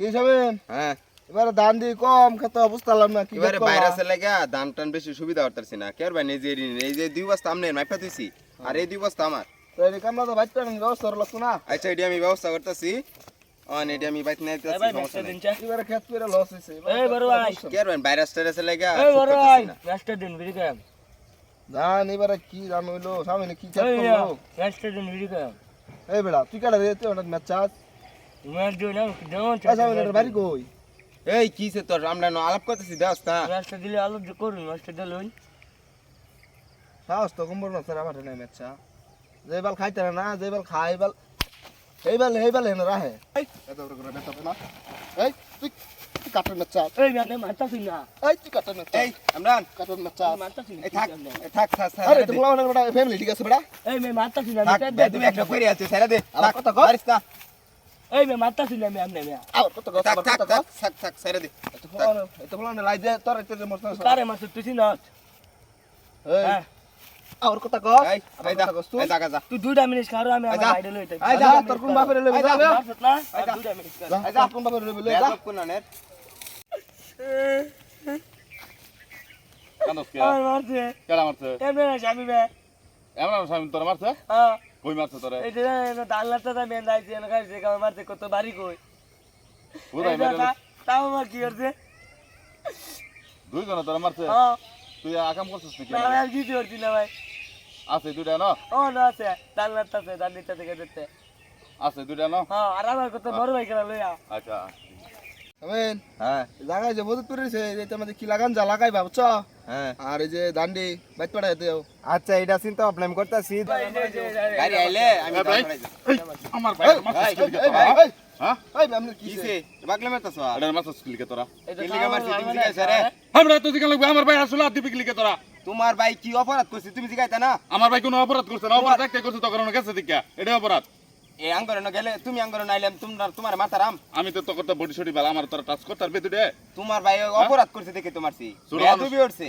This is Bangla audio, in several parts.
কি হ্যাঁ। এবারে ধান দিয়ে কম খেতে না কি এবারে করবা? ভাইরাসের লাগা ধান টান বেশি সুবিধা হতারছি না। কের ভাই নিজে এই যে দুই বস্তা আমনের মাইপা দিছি। আর এই দুই বস্তা আমার। তো এই কামলা তো বাইতে পারেন ব্যবস্থা লাগতো না? আচ্ছা আমি ব্যবস্থা করতেছি। অন এটি আমি বাইক নিয়ে এই সমস্যা ম্যাচটা নেই। দিন চা। এবারে খেত করে লস হয়েছে এই বড় ভাই। কের ভাই ভাইরাস টাইরাসের লাগা এই বড় ভাই না। দিন ভিড়ি কাম ধান এবারে কি ধান হইল সামনে কি দিন এই বেড়া তুই কাটা রে? তুই ওটা ম্যাচ চাস। বাড়ি কই? এই কি সে তোর আমরা ন আলাপ করতেছি দেওস না ম্যাচটা দিলে আলো যে করুন ম্যাচটা দিলে ওই সাহস তো কম বড় না স্যার আমার নাই ম্যাচ চা যে বাল খাইতে না যে বাল খাই বাল এই বাল এই বাল হেন রাহে এই এত বড় করে বেটা না? এই তুই তুই কাটার এই ম্যাচটা মারতাছি না। এই তুই কাটার ম্যাচ চা এই আমরান। কাটার ম্যাচ চা মারতাছি এই থাক এই থাক থাক থাক, আরে। তোমরা মানে বড় ফ্যামিলি ঠিক আছে বেটা? এই মে মারতাছি না থাক, তুমি একটা কইরে আছিস ছেড়ে দে। আমার কথা কর। পারিস না। এই মে মারতাছি না আমি আমনে মে। আবার কত কথা থাক থাক থাক থাক থাক ছেড়ে দে। এত ফলানো এত ফলানো লাই দে তোর এত মরছ না কারে মারছ তুই না এই। হ্যাঁ। আবার কথা কর এই দা এই দাগা যা তুই দুইটা মিনিট খারো আমি আমার যা। আইডল হইতে এই যা তোর কোন বাপের লইবে যা না? দুইটা মিনিট যা এই। তোর কোন বাপের লইবে লই যা কোন আনের কানস কে আমার মারছে। কেডা মারছে? এমনে না আমি বে এমন স্বামী তোর মারছে? হ্যাঁ। কই মারছে তোরে? এই যে না দাল্লাটা তা মেন দাইছে না গাইছে কাম মারছে কত বাড়ি কই? মেরে তাও কি করছে? দুইজন তোরে মারছে? হ্যাঁ তুই আকাম করছিস নাকি? না আমি আর কিছু করছি না ভাই। আছে দুইটা ন? ও না আছে। দাল্লাটা আছে দাল্লিটা থেকে দেখতে আছে দুইটা ন? হ্যাঁ আর আমার কত বড় ভাই কেন লইয়া। আচ্ছা। আমেন হ্যাঁ। লাগাই যে বহুত পড়েছে এই যে আমাদের কি লাগান যা লাগাই ভাবছ হ্যাঁ আর এই যে দান্ডি দেও আচ্ছা এটা চিন্তা আমি করতেছি গাড়ি আইলে আমি ভাই। আমার ভাই কি হ্যাঁ আপনি বাগলে মারতাছ এটা মারছিস কি লিখে তোরা কি লিগা মারছি তুমি আমরা তো দিকে লাগবে আমার ভাই আসলে লিখে তোরা তোমার ভাই কি অপরাধ করছে তুমি জিগাইতা না আমার ভাই কোনো অপরাধ করছে না অপরাধ একটা করছে তখন গেছে দিকে এটা অপরাধ এ আঙ্গরে না গেলে তুমি আঙ্গরে নাইলাম তোমার তোমার মাতারাম। আমি তো তো বডি সডি বেলা আমার তোরা টাচ করতে আর বেদুডে তোমার ভাই অপরাধ করছে দেখে তোমার সি। ছোট বেয়াদবি উঠছে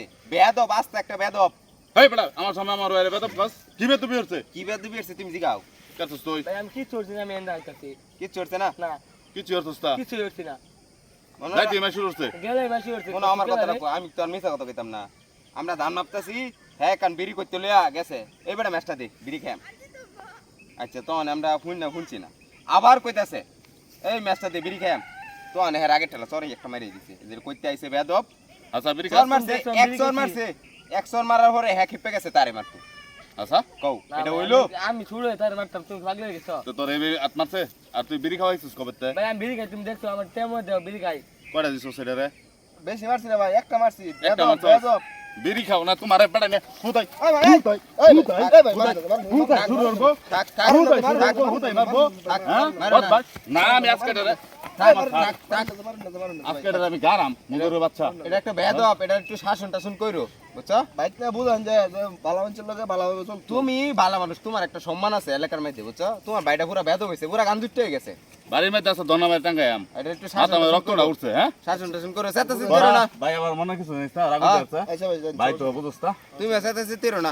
আস্তে একটা বেয়াদব হেই বেটা আমার সামনে আমার ভাইয়ের বেদব কাজ কি বেদবি হচ্ছে? কি বেয়াদবি উঠছে তুমি জিগাও। কাছস তুই? ভাই আমি কিছু করছি না আমি এন্ডা হইতাছি কিচ্ছু উঠছে না? না। কিছু হচ্ছে তা কিছু করছি না। যাইতে মাই হচ্ছে। গেলে মাসি করছি আমার কথা রাখো আমি তো মিছা কথা কইতাম না। আমরা ধান মাপতাছি হ্যাঁ কান বিড়ি করতে লইয়া গেছে। এই বেটা ম্যাচটা দে বিড়ি খাম আচ্ছা তখন আমরা শুন না শুনছি না। আবার কইতাছে এই ম্যাচটা বিড়ি খাম তখন হ্যাঁ আগে ঠেলা সরি একটা মারিয়ে দিছে। যে কইতে আইছে বেদব আচ্ছা বিড়ি চর মারছে এক চর মারছে এক চর মারার পরে হ্যাঁ খেপে গেছে তারে মারতে। আচ্ছা। কও এটা হইল? আমি- ছুড়ে তার মারতাম তুমি পাগলে হয়ে গেছো। তো তোর এই আত মারছে? আর তুই বিড়ি খাওয়াইছিস কবে তে? ভাই আমি বিড়ি খাই তুমি দেখছ আমার টেমো দেও বিড়ি খাই। কয়টা দিছ সেটা রে বেশি মারছি না ভাই একটা মারছি। একটা বেদব, বিড়ি খাও না তোমার বেটা নে হুতাই হুতাই থাক, করব হুতাই মারবো হ্যাঁ। না আমি আজকে আজকে আমি গারাম মুগের বাচ্চা। এটা একটা বেদব এটা একটু শাসন টাসন কইরো বুঝছ? বাইক না বুঝান যে যে ভালো মানুষের লোকে ভালোভাবে চল তুমি ভালো মানুষ তোমার একটা সম্মান আছে এলাকার মধ্যে বুঝছ? তোমার বাড়িটা পুরো বেদ হয়েছে পুরো গান দুটো হয়ে গেছে। বাড়ির মধ্যে আছে দনা টাঙ্গাই আম। এটা একটু শাসন আমার রক্তটা উঠছে হ্যাঁ? শাসন টাসন করো না। ভাই আমার মনে কিছু নেই স্যার রাগ ভাই তো তুমি না।